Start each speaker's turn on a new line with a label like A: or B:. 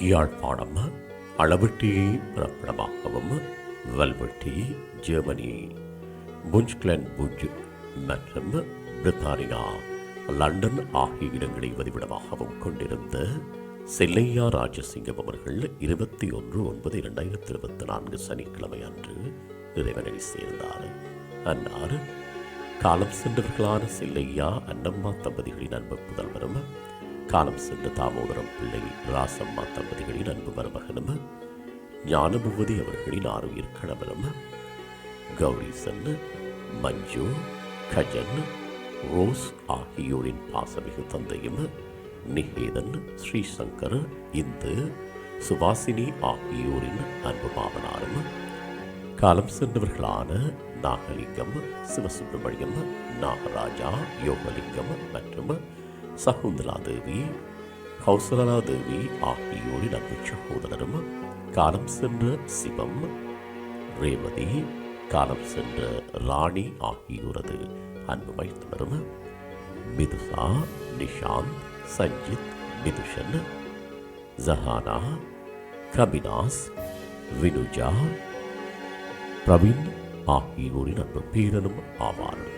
A: யாழ்ப்பாணம் அளவெட்டியை பிறப்பிடமாகவும் வல்வெட்டி ஜெர்மனி புஞ்ச்கிளன் புஞ்ச் மற்றும் பிரித்தானியா லண்டன் ஆகிய இடங்களை வதிவிடமாகவும் கொண்டிருந்த செல்லையா ராஜசிங்கம் அவர்கள் இருபத்தி ஒன்று ஒன்பது இரண்டாயிரத்தி இருபத்தி நான்கு சனிக்கிழமை அன்று இறைவனை சேர்ந்தார். அன்னார் காலம் சென்றவர்களான செல்லையா அன்னம்மா தம்பதிகளின் அன்பு புதல்வர் காலம் சென்ற தாமோதரம் பிள்ளை ராசம்மா தம்பதிகளின் அன்பு மருமகனும் ஞானபூபதி அவர்களின் ஆறுயிர் கணவரும் கௌரிசன் மஞ்சு கஜன் ரோஸ் ஆகியோரின் பாசமிகு தந்தையும் நிகேதன் ஸ்ரீசங்கர் இந்து சுபாசினி ஆகியோரின் அன்பு மாமனாரும் காலம் சென்றவர்களான நாகலிங்கம் சிவசுப்பிரமணியம் நாகராஜா யோகலிங்கம் மற்றும் சகுந்தலா தேவி கௌசலா தேவி ஆகியோரின் அன்பு சகோதரரும் காலம் சென்ற சிவம் ரேவதி காலம் சென்ற ராணி ஆகியோரது அன்பு மைத்துனரும் மிதுசா நிஷாந்த் சஞ்சித் மிதுஷன் ஜஹானா கபினாஸ் வினுஜா பிரவீன் ஆகியோரின் அன்பு பேரனும் ஆவார்கள்